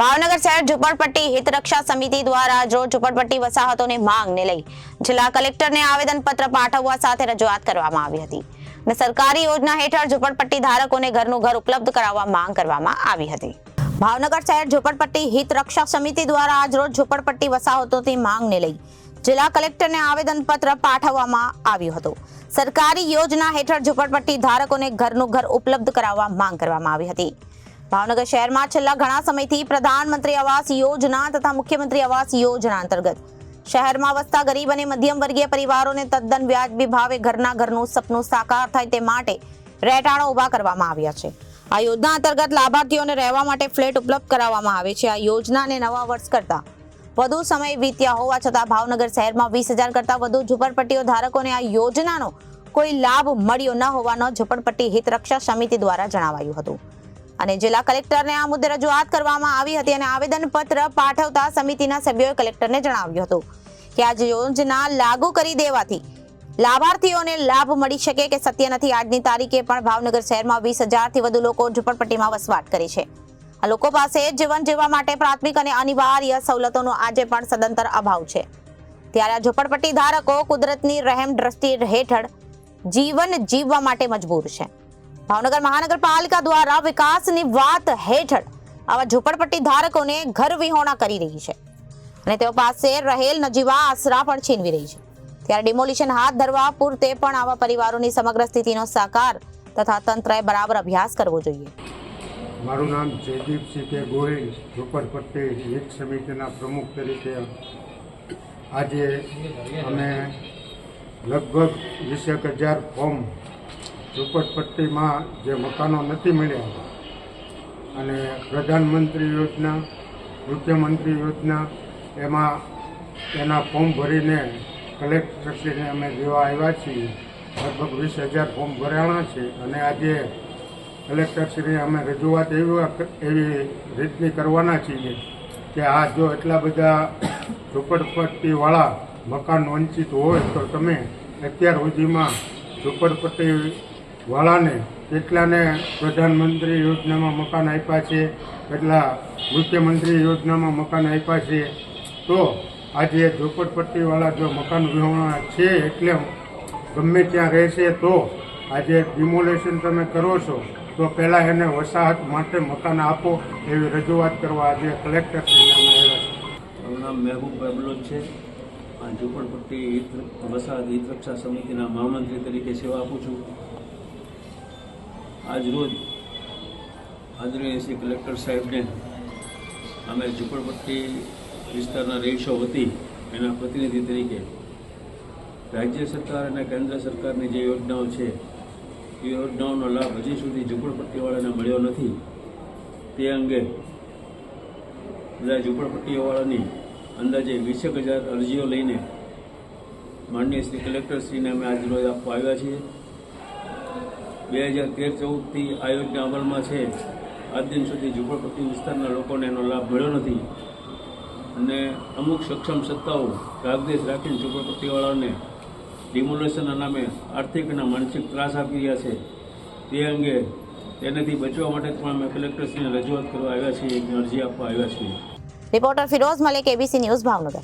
ભાવનગર શહેર ઝુંપડપટ્ટી હિતરક્ષા સમિતિ દ્વારા રોજ ઝુંપડપટ્ટી વસાહતોની માંગને લઈ જિલ્લા કલેક્ટરને આવેદનપત્ર પાઠવવા સાથે રજૂઆત કરવામાં આવી હતી અને સરકારી યોજના હેઠળ ઝુંપડપટ્ટી ધારકોને ઘરનું ઘર ઉપલબ્ધ કરાવવા માંગ કરવામાં આવી હતી. ભાવનગર શહેર ઝુંપડપટ્ટી હિત રક્ષક સમિતિ દ્વારા આજ રોજ ઝુંપડપટ્ટી વસાહતોની માંગને લઈ જિલ્લા કલેક્ટરને આવેદનપત્ર પાઠવવામાં આવ્યું હતું. સરકારી યોજના હેઠળ ઝુંપડપટ્ટી ધારકોને ઘરનું ઘર ઉપલબ્ધ કરાવવા માંગ કરવામાં આવી હતી. ભાવનગર શહેરમાં છેલ્લા ઘણા સમયથી પ્રધાનમંત્રી આવાસ યોજના તથા મુખ્યમંત્રી આવાસ યોજના અંતર્ગત શહેરમાં વસતા ગરીબ અને મધ્યમ વર્ગીય પરિવારોને તદ્દન વ્યાજબી ભાવે ઘરના ઘરનું સપનું સાકાર થાય તે માટે રહેઠાણો ઊભા કરવામાં આવ્યા છે. આ યોજના અંતર્ગત લાભાર્થીઓને રહેવા માટે ફ્લેટ ઉપલબ્ધ કરાવવામાં આવે છે. આ યોજનાને નવા વર્ષ કરતા વધુ સમય વીત્યા હોવા છતાં ભાવનગર શહેરમાં વીસ હજાર કરતા વધુ ઝુંપડપટ્ટીઓ ધારકોને આ યોજનાનો કોઈ લાભ મળ્યો ન હોવાનો ઝુંપડપટ્ટી હિતરક્ષા સમિતિ દ્વારા જણાવાયું હતું. અને જિલ્લા કલેક્ટરને આ મુદ્દે રજૂઆત કરવામાં આવી હતી અને આવેદનપત્ર પાઠવતા સમિતિના સભ્યોએ કલેક્ટરને જણાવ્યું હતું કે આ યોજના લાગુ કરી દેવાથી લાભાર્થીઓને લાભ મળી શકે કે સત્ય નથી. આજની તારીખે પણ ભાવનગર શહેરમાં વીસ હજારથી વધુ લોકો ઝુંપડપટ્ટીમાં વસવાટ કરે છે. આ લોકો પાસે જીવન જીવવા માટે પ્રાથમિક અને અનિવાર્ય સવલતોનો આજે પણ સદંતર અભાવ છે. ત્યારે આ ઝુંપડપટ્ટી ધારકો કુદરતની રહેમ દ્રષ્ટિ હેઠળ જીવન જીવવા માટે મજબૂર છે. ભાવનગર મહાનગરપાલિકા દ્વારા વિકાસની વાત હેઠળ આવા ઝૂંપડપટ્ટી ધારકોને ઘર વિહોણા કરી રહી છે. અને તેઓ પાસે રહેલ નજીવા આશરા પણ છીનવી રહી છે. ત્યારે ડિમોલિશન હાથ ધરવા પૂરતે પણ આવા પરિવારોની સમગ્ર સ્થિતિનો સાકાર તથા તંત્રએ બરાબર અભ્યાસ કરવો જોઈએ. મારું નામ જયદીપસિંહ કે ગોહિલ, ઝુંપડપટ્ટી હિત સમિતિના પ્રમુખ તરીકે આજે અમે લગભગ વીસેક હજાર ફોર્મ ઝુંપડપટ્ટીમાં જે મકાનો નથી મળ્યા અને પ્રધાનમંત્રી યોજના, મુખ્યમંત્રી યોજના, એમાં એના ફોર્મ ભરીને કલેક્ટરશ્રીને અમે દેવા આવ્યા છીએ. લગભગ વીસ હજાર ફોર્મ ભરાણા છે અને આજે કલેક્ટરશ્રીને અમે રજૂઆત એવી એવી રીતની કરવાના છીએ કે આ જો એટલા બધા ઝુંપડપટ્ટીવાળા મકાન વંચિત હોય તો તમે અત્યાર સુધીમાં ઝુંપડપટ્ટીવાળાને કેટલાને પ્રધાનમંત્રી યોજનામાં મકાન આપ્યા છે, એટલા મુખ્યમંત્રી યોજનામાં મકાન આપ્યા છે, તો આજે ઝોપડપટ્ટીવાળા જો મકાન વિહોણા છે એટલે ગમે ત્યાં રહેશે તો આજે ડિમોલેશન તમે કરો છો, તો પહેલાં એને વસાહત માટે મકાન આપો એવી રજૂઆત કરવા આજે કલેક્ટર મારું નામ મહેબૂબ બબલોચ છે. ઝુંપડપટ્ટી હિત વસાહત હિત રક્ષા સમિતિના મહામંત્રી તરીકે સેવા આપું છું. આજ રોજ આદરણીય શ્રી કલેક્ટર સાહેબને અમે ઝુંપડપટ્ટી વિસ્તારના રહીશો વતી એના પ્રતિનિધિ તરીકે રાજ્ય સરકાર અને કેન્દ્ર સરકારની જે યોજનાઓ છે, એ યોજનાઓનો લાભ હજી સુધી ઝુંપડપટ્ટીવાળાને મળ્યો નથી. તે અંગે બધા ઝુંપડપટ્ટીઓવાળાની અંદાજે વીસેક હજાર અરજીઓ લઈને માનનીય શ્રી કલેક્ટરશ્રીને અમે આજરોજ આપવા આવ્યા છીએ. બે હજાર તેર, ચૌદથી આ યોજના અમલમાં છે. આજ દિન સુધી ઝુંપડપટ્ટી વિસ્તારના લોકોને એનો લાભ મળ્યો નથી. અને અમુક સક્ષમ સત્તાઓ રાગદેશ રાખીને ઝુંપડપટ્ટીવાળાઓને ડિમોલેશનના નામે આર્થિક અને માનસિક ત્રાસ આપી રહ્યા છે. તે અંગે તેનાથી બચવા માટે પણ અમે કલેક્ટરશ્રીને રજૂઆત કરવા આવ્યા છીએ અરજી આપવા આવ્યા છીએ. Reporter Firoz Malik ABC news Bhavnagar.